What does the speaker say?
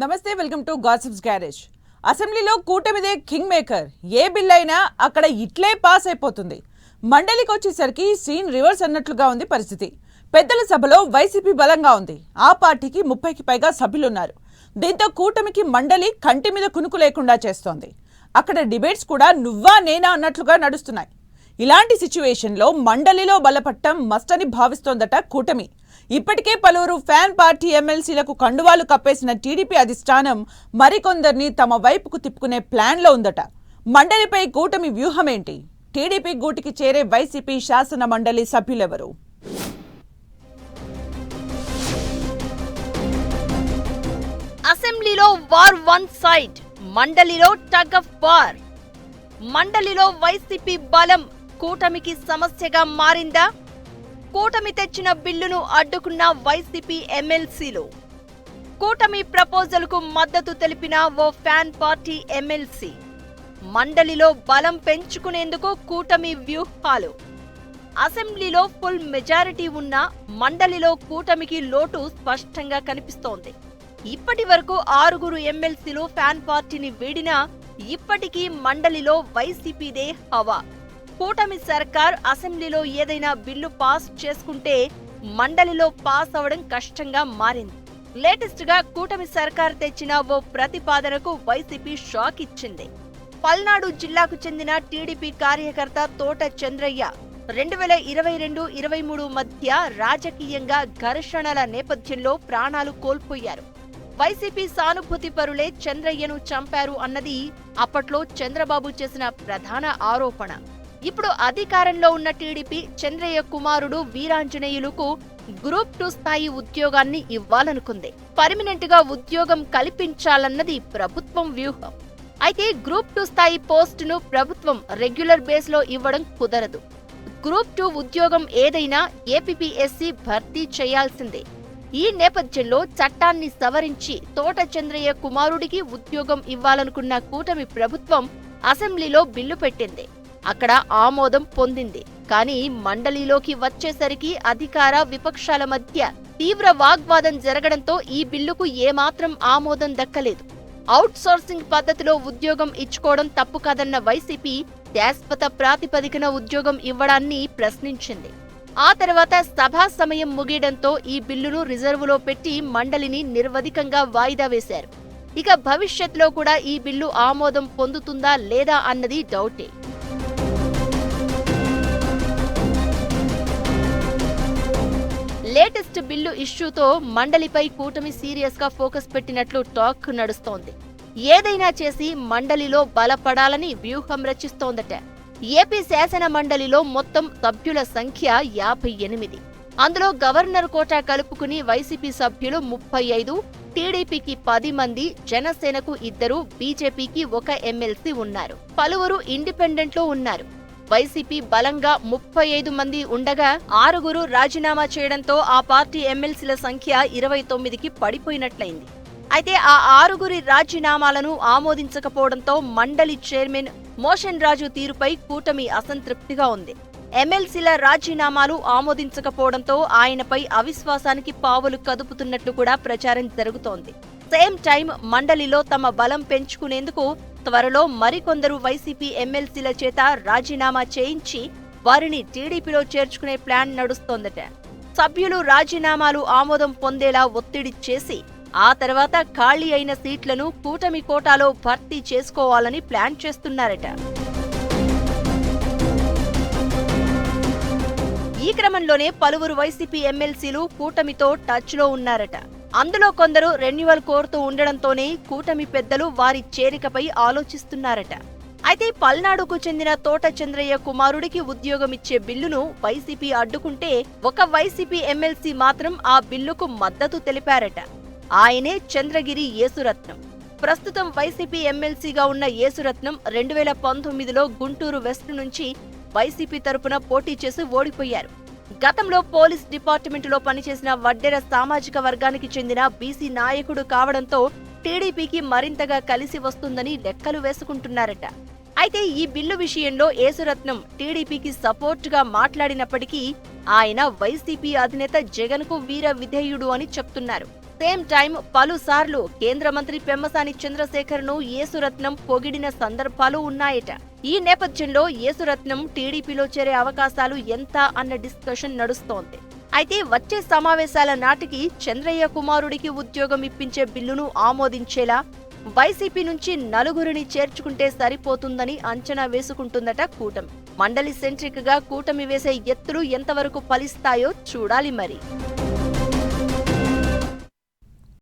నమస్తే welcome to gossips garage. అసెంబ్లీలో కూటమిదే కింగ్ మేకర్. ఏ బిల్ అయినా అక్కడ ఇట్లే పాస్ అయిపోతుంది. మండలికి వచ్చేసరికి సీన్ రివర్స్ అన్నట్లుగా ఉంది పరిస్థితి. పెద్దల సభలో వైసీపీ బలంగా ఉంది. ఆ పార్టీకి ముప్పైకి పైగా సభ్యులున్నారు. దీంతో కూటమికి మండలి కంటి మీద కునుకు లేకుండా చేస్తోంది. అక్కడ డిబేట్స్ కూడా నువ్వా నేనా అన్నట్లుగా నడుస్తున్నాయి. ఇలాంటి సిచ్యువేషన్లో మండలిలో బలపట్టం అని భావిస్తోందట కూటమి. ఇప్పటికే పలువురు ఫ్యాన్ పార్టీ ఎమ్మెల్సీలకు కండువాలు కప్పేసిన టీడీపీ అధిష్టానం మరికొందరిని తమ వైపుకు తిప్పుకునే ప్లాన్లో ఉందట. మండలిపై కూటమి వ్యూహమేంటి? టీడీపీ గూటికి చేరే వైసీపీ శాసన మండలి సభ్యులెవరు? అసెంబ్లీలో వార్ వన్ సైడ్ మండలిలో టగ్ ఆఫ్ వార్. మండలిలో వైసీపీ బలం కూటమికి సమస్యగా మారిందా? కూటమి తెచ్చిన బిల్లును అడ్డుకున్న వైసీపీ ఎమ్మెల్సీలు. కూటమి ప్రపోజల్కు మద్దతు తెలిపిన ఓ ఫ్యాన్ పార్టీ ఎమ్మెల్సీ. మండలిలో బలం పెంచుకునేందుకు కూటమి వ్యూహాలు. అసెంబ్లీలో ఫుల్ మెజారిటీ ఉన్న మండలిలో కూటమికి లోటు స్పష్టంగా కనిపిస్తోంది. ఇప్పటి వరకు ఆరుగురు ఎమ్మెల్సీలు ఫ్యాన్ పార్టీని వీడినా ఇప్పటికీ మండలిలో వైసీపీదే హవా. కూటమి సర్కార్ అసెంబ్లీలో ఏదైనా బిల్లు పాస్ చేసుకుంటే మండలిలో పాస్ అవడం కష్టంగా మారింది. లేటెస్ట్గా కూటమి సర్కార్ తెచ్చిన ఓ ప్రతిపాదనకు వైసీపీ షాక్ ఇచ్చింది. పల్నాడు జిల్లాకు చెందిన టీడీపీ కార్యకర్త తోట చంద్రయ్య రెండు వేల ఇరవై రెండు ఇరవై మూడు మధ్య రాజకీయంగా ఘర్షణల నేపథ్యంలో ప్రాణాలు కోల్పోయారు. వైసీపీ సానుభూతి పరులే చంద్రయ్యను చంపారు అన్నది అప్పట్లో చంద్రబాబు చేసిన ప్రధాన ఆరోపణ. ఇప్పుడు అధికారంలో ఉన్న టీడీపీ చంద్రయ్య కుమారుడు వీరాంజనేయులకు గ్రూప్ టూ స్థాయి ఉద్యోగాన్ని ఇవ్వాలనుకుంది. పర్మినెంట్గా ఉద్యోగం కల్పించాలన్నది ప్రభుత్వం వ్యూహం. అయితే గ్రూప్ టూ స్థాయి పోస్టును ప్రభుత్వం రెగ్యులర్ బేస్లో ఇవ్వడం కుదరదు. గ్రూప్ టూ ఉద్యోగం ఏదైనా ఏపీపీఎస్సీ భర్తీ చేయాల్సిందే. ఈ నేపథ్యంలో చట్టాన్ని సవరించి తోట చంద్రయ్య కుమారుడికి ఉద్యోగం ఇవ్వాలనుకున్న కూటమి ప్రభుత్వం అసెంబ్లీలో బిల్లు పెట్టింది. అక్కడ ఆమోదం పొందింది. కానీ మండలిలోకి వచ్చేసరికి అధికార విపక్షాల మధ్య తీవ్ర వాగ్వాదం జరగడంతో ఈ బిల్లుకు ఏమాత్రం ఆమోదం దక్కలేదు. అవుట్సోర్సింగ్ పద్ధతిలో ఉద్యోగం ఇచ్చుకోవడం తప్పు కాదన్న వైసీపీ శాశ్వత ప్రాతిపదికన ఉద్యోగం ఇవ్వడాన్ని ప్రశ్నించింది. ఆ తర్వాత సభా సమయం ముగియడంతో ఈ బిల్లును రిజర్వులో పెట్టి మండలిని నిర్వధికంగా వాయిదా వేశారు. ఇక భవిష్యత్తులో కూడా ఈ బిల్లు ఆమోదం పొందుతుందా లేదా అన్నది డౌటే. లేటెస్ట్ బిల్లు ఇష్యూతో మండలిపై కూటమి సీరియస్గా ఫోకస్ పెట్టినట్లు టాక్ నడుస్తోంది. ఏదైనా చేసి మండలిలో బలపడాలని వ్యూహం రచిస్తోందట. ఏపీ శాసన మండలిలో మొత్తం సభ్యుల సంఖ్య యాభై ఎనిమిది. అందులో గవర్నర్ కోటా కలుపుకుని వైసీపీ సభ్యులు ముప్పై ఐదు టీడీపీకి పది మంది జనసేనకు ఇద్దరు బీజేపీకి ఒక ఎమ్మెల్సీ ఉన్నారు. పలువురు ఇండిపెండెంట్లో ఉన్నారు. వైసీపీ బలంగా ముప్పై ఐదు మంది ఉండగా ఆరుగురు రాజీనామా చేయడంతో ఆ పార్టీ ఎమ్మెల్సీల సంఖ్య ఇరవై తొమ్మిదికి పడిపోయినట్లయింది. అయితే ఆ ఆరుగురి రాజీనామాలను ఆమోదించకపోవడంతో మండలి చైర్మన్ మోషన్ రాజు తీరుపై కూటమి అసంతృప్తిగా ఉంది. ఎమ్మెల్సీల రాజీనామాలు ఆమోదించకపోవడంతో ఆయనపై అవిశ్వాసానికి పావులు కదుపుతున్నట్లు కూడా ప్రచారం జరుగుతోంది. సేమ్ టైం మండలిలో తమ బలం పెంచుకునేందుకు త్వరలో మరికొందరు వైసీపీ ఎమ్మెల్సీల చేత రాజీనామా చేయించి వారిని టీడీపీలో చేర్చుకునే ప్లాన్ నడుస్తోందట. సభ్యులు రాజీనామాలు ఆమోదం పొందేలా ఒత్తిడి చేసి ఆ తర్వాత ఖాళీ అయిన సీట్లను కూటమి కోటాలో భర్తీ చేసుకోవాలని ప్లాన్ చేస్తున్నారట. ఈ క్రమంలోనే పలువురు వైసీపీ ఎమ్మెల్సీలు కూటమితో టచ్లో ఉన్నారట. అందులో కొందరు రెన్యువల్ కోరుతూ ఉండడంతోనే కూటమి పెద్దలు వారి చేరికపై ఆలోచిస్తున్నారట. అయితే పల్నాడుకు చెందిన తోట చంద్రయ్య కుమారుడికి ఉద్యోగం ఇచ్చే బిల్లును వైసీపీ అడ్డుకుంటే ఒక వైసీపీ ఎమ్మెల్సీ మాత్రం ఆ బిల్లుకు మద్దతు తెలిపారట. ఆయనే చంద్రగిరి యేసురత్నం. ప్రస్తుతం వైసీపీ ఎమ్మెల్సీగా ఉన్న యేసురత్నం రెండు వేల పంతొమ్మిదిలో గుంటూరు వెస్ట్ నుంచి వైసీపీ తరపున పోటీ చేసి ఓడిపోయారు. గతంలో పోలీస్ డిపార్ట్మెంటులో పనిచేసిన వడ్డెర సామాజిక వర్గానికి చెందిన బీసీ నాయకుడు కావడంతో టీడీపీకి మరింతగా కలిసి వస్తుందని లెక్కలు వేసుకుంటున్నారట. అయితే ఈ బిల్లు విషయంలో యేసురత్నం టీడీపీకి సపోర్టుగా మాట్లాడినప్పటికీ ఆయన వైసీపీ అధినేత జగన్కు వీర విధేయుడు అని చెప్తున్నారు. సేమ్ టైం పలుసార్లు కేంద్ర మంత్రి పెమ్మసాని చంద్రశేఖర్ను యేసురత్నం పొగిడిన సందర్భాలు ఉన్నాయట. ఈ నేపథ్యంలో యేసురత్నం టీడీపీలో చేరే అవకాశాలు ఎంత అన్న డిస్కషన్ నడుస్తోంది. అయితే వచ్చే సమావేశాల నాటికి చంద్రయ్య కుమారుడికి ఉద్యోగం ఇప్పించే బిల్లును ఆమోదించేలా వైసీపీ నుంచి నలుగురిని చేర్చుకుంటే సరిపోతుందని అంచనా వేసుకుంటుందట కూటమి. మండలి సెంట్రిక్గా కూటమి వేసే ఎత్తులు ఎంతవరకు ఫలిస్తాయో చూడాలి మరి.